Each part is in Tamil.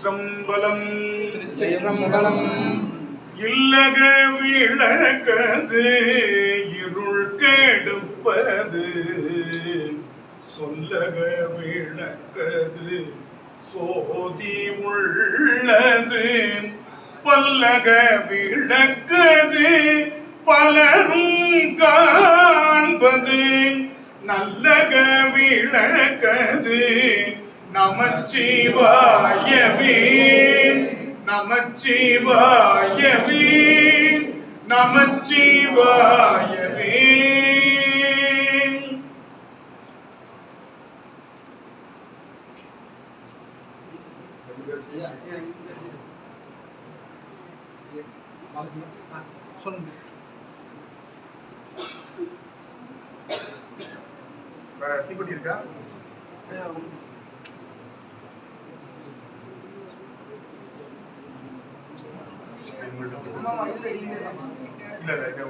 திருச்சிற்றம்பலம் சிற்றம்பலம். இல்லக விளக்கது இருள் கெடுப்பது. சொல்லக விளக்கது சோதி உள்ளது. பல்லக விளக்கது பலரும் காண்பது. நல்லக விளக்கது நமச்சிவாயவே நமச்சிவாயவே நமச்சிவாயவே சொல்லுங்க வேற தீப்பெட்டி இருக்கா? இல்லையே இல்ல இல்ல இது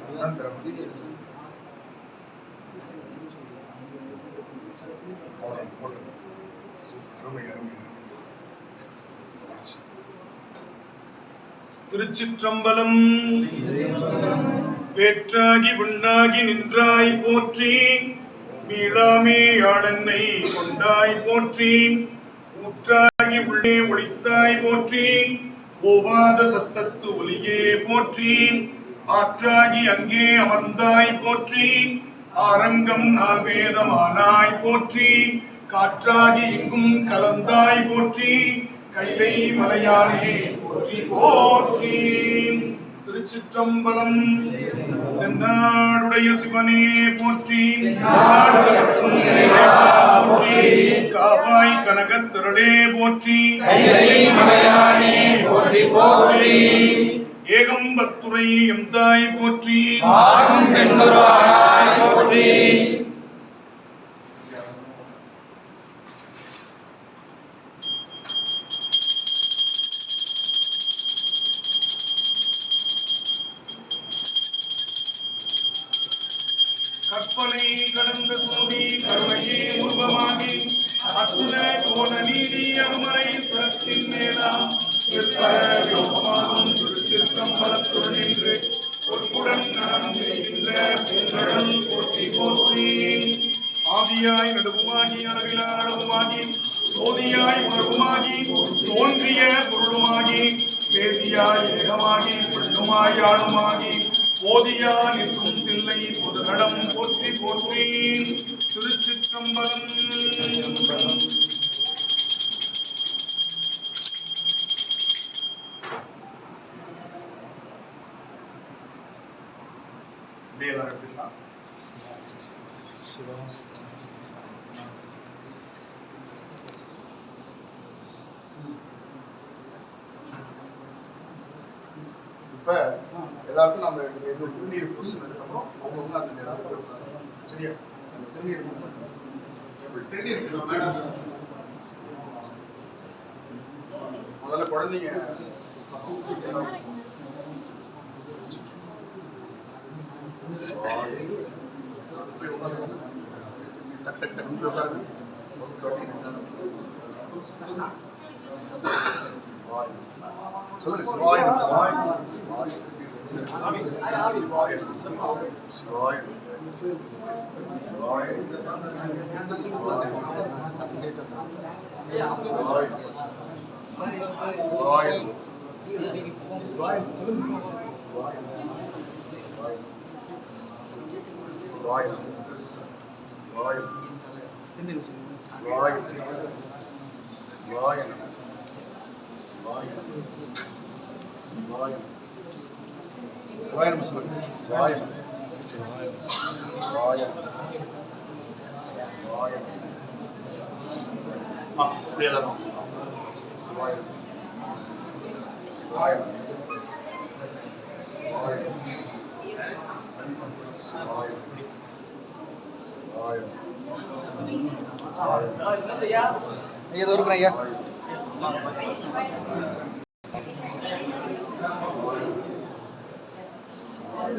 அதுதான் திறமை. அருமை அருமை அருமை. திருச்சிற்றம்பலம். வேற்றாகி விண்ணாகி நின்றாய் போற்றி. மீளாமே ஆளன்னை கொண்டாய் போற்றி ஊற்றாகி உள்ளே ஒளித்தாய் போற்றி ஓவாத சத்தத்து ஒலியே போற்றி ஆற்றாகி அங்கே அமர்ந்தாய் போற்றி ஆரங்கம் நால்வேதமானாய் போற்றி காற்றாகி இங்கும் கலந்தாய் போற்றி கைலை மலையானே போற்றி போற்றி. திருச்சிற்றம்பலம் தென்னாடுடைய சிவனே போற்றி. போற்றி காவாய் கனகத்திரளே போற்றி. போற்றி போற்றி ஏகம்பத்துறை எம்தாய் போற்றி போற்றி. போதியா நிற்கும் தில்லை பொது நடம் போற்றி போற்றி திருச்சிற்றம்பலம். எடுத்துக்கலாம் எல்லாருக்கும் நம்ம இது திருநீர் பூசினதுக்கு அப்புறம் அவங்கவுங்க அந்த நேரம். சரியா அந்த திருநீர். திருநீர் முதல்ல குழந்தைங்க டக் டக் டக் உட்காருங்க. சொல்லுங்க சிவாய நமः. சிவாய சிவாய நமः. சிவாய சிவாய சிவாய சிவாய சிவாய சொல்லுங்க சிவாய சிவாய சிவாய சிவாய சிவாய சிவாய நமः. சிவாய நமः. சிவாய நமः. சிவாய நமः சொல்லுங்க சிவாய. சிவாய. சிவாய அப்படியே. சிவாய. சிவாய. சிவாய. சிவாய. ஐயா இதோ இருக்கிறேன் ஐயா சிவாய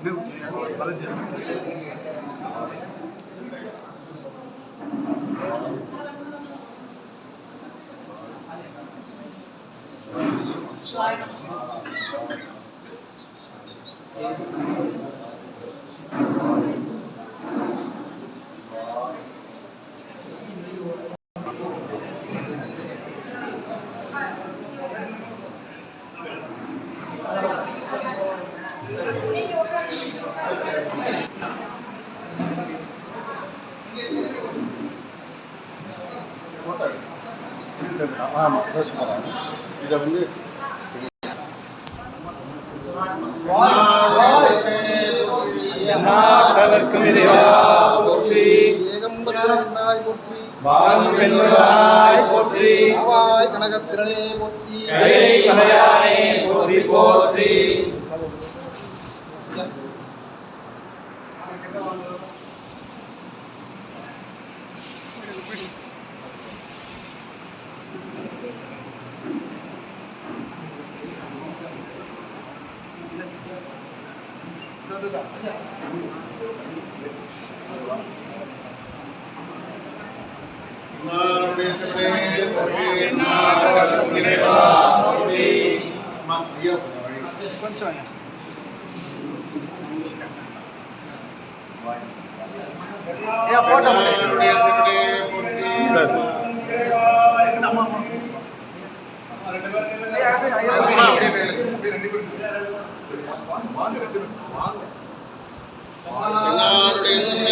இதை வந்து நாட்டவர்க்கும் இறைவா போற்றி ஏகம்பராய் போற்றி போற்றி கனகத்திரளே போற்றி போற்றி போற்றி நாட்டவர்க்கும் இறைவா போற்றி கொஞ்சம் வாங்க ரெண்டு பேரும். வாங்க. போற்றி